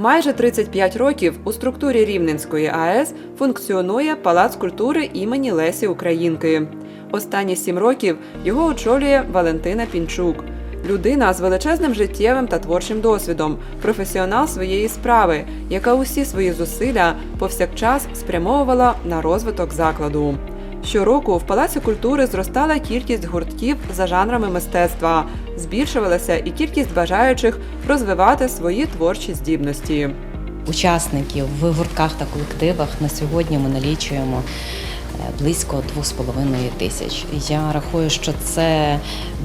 Майже 35 років у структурі Рівненської АЕС функціонує Палац культури імені Лесі Українки. Останні сім років його очолює Валентина Пінчук. Людина з величезним життєвим та творчим досвідом, професіонал своєї справи, яка усі свої зусилля повсякчас спрямовувала на розвиток закладу. Щороку в Палаці культури зростала кількість гуртків за жанрами мистецтва, збільшувалася і кількість бажаючих розвивати свої творчі здібності. Учасників в гуртках та колективах на сьогодні ми налічуємо близько 2,5 тисяч. Я рахую, що це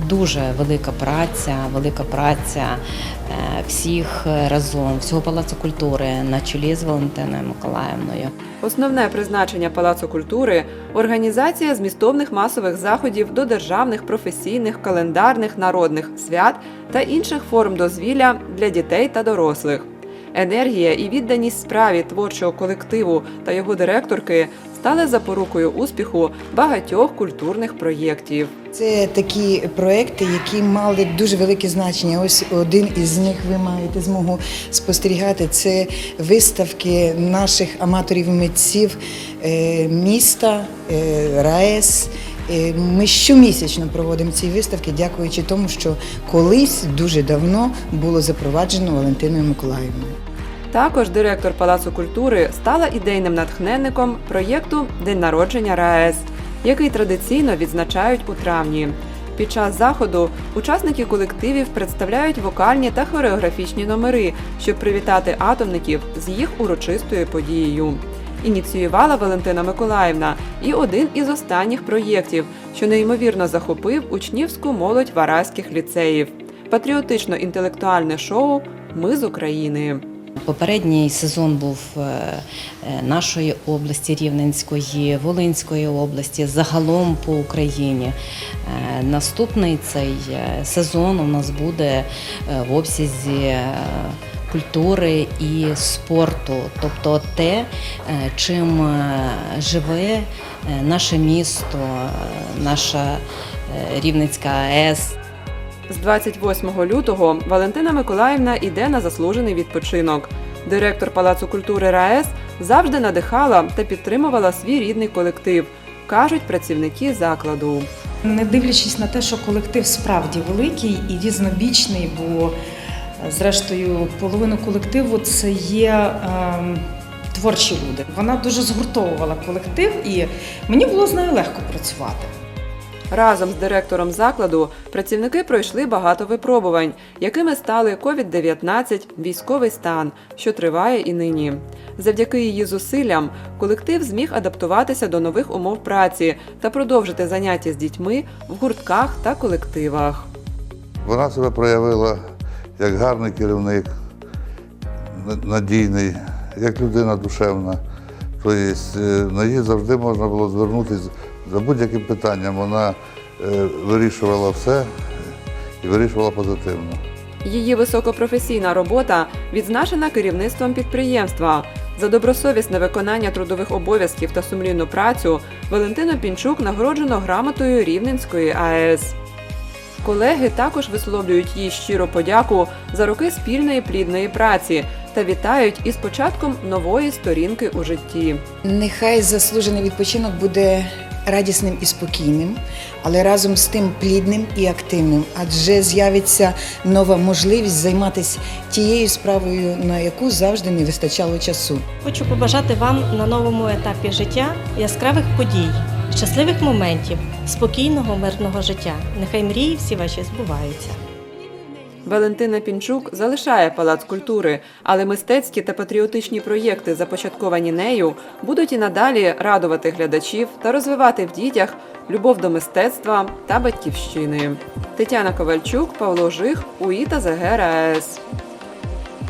дуже велика праця, велика праця е, всіх разом, всього палацу культури на чолі з Валентиною Миколаївною. Основне призначення Палацу культури організація змістовних масових заходів до державних, професійних, календарних, народних свят та інших форм дозвілля для дітей та дорослих. Енергія і відданість справі творчого колективу та його директорки стали запорукою успіху багатьох культурних проєктів. Це такі проекти, які мали дуже велике значення. Ось один із них ви маєте змогу спостерігати. Це виставки наших аматорів і митців е, міста е, РаЕС. Е, Ми щомісячно проводимо ці виставки, дякуючи тому, що колись дуже давно було запроваджено Валентиною Миколаївною. Також директор Палацу культури стала ідейним натхненником проєкту День народження РаЕС, який традиційно відзначають у травні. Під час заходу учасники колективів представляють вокальні та хореографічні номери, щоб привітати атомників з їх урочистою подією. Ініціювала Валентина Миколаївна і один із останніх проєктів, що неймовірно захопив учнівську молодь вараських ліцеїв патріотично-інтелектуальне шоу Ми з України. Попередній сезон був е, е, нашої області Рівненської, Волинської області, загалом по Україні. Е, Наступний цей сезон у нас буде в обсязі культури і спорту, тобто те, чим живе наше місто, наша Рівненська АЕС. З 28 лютого Валентина Миколаївна йде на заслужений відпочинок. Директор Палацу культури РаЕС завжди надихала та підтримувала свій рідний колектив, кажуть працівники закладу. Не дивлячись на те, що колектив справді великий і різнобічний, бо е, зрештою половину колективу це є ем, творчі люди. Вона дуже згуртовувала колектив, і мені було з нею легко працювати. Разом з директором закладу працівники пройшли багато випробувань, якими стали COVID-19, військовий стан, що триває і нині. Завдяки її зусиллям колектив зміг адаптуватися до нових умов праці та продовжити заняття з дітьми в гуртках та колективах. Вона себе проявила як гарний керівник, надійний, як людина душевна. Тобто на її завжди можна було звернутися за будь-яким питанням. Вона е, вирішувала все і вирішувала позитивно. Її високопрофесійна робота відзначена керівництвом підприємства. За добросовісне виконання трудових обов'язків та сумлінну працю Валентину Пінчук нагороджено грамотою Рівненської АЕС. Колеги також висловлюють їй щиру подяку за роки спільної плідної праці та вітають із початком нової сторінки у житті. Нехай заслужений відпочинок буде радісним і спокійним, але разом з тим плідним і активним, адже з'явиться нова можливість займатися тією справою, на яку завжди не вистачало часу. Хочу побажати вам на новому етапі життя яскравих подій, щасливих моментів, спокійного, мирного життя. Нехай мрії всі ваші збуваються. Валентина Пінчук залишає палац культури, але мистецькі та патріотичні проєкти, започатковані нею, будуть і надалі радувати глядачів та розвивати в дітях любов до мистецтва та батьківщини. Тетяна Ковальчук, Павло Жих, УІТА ЗГ РаЕС.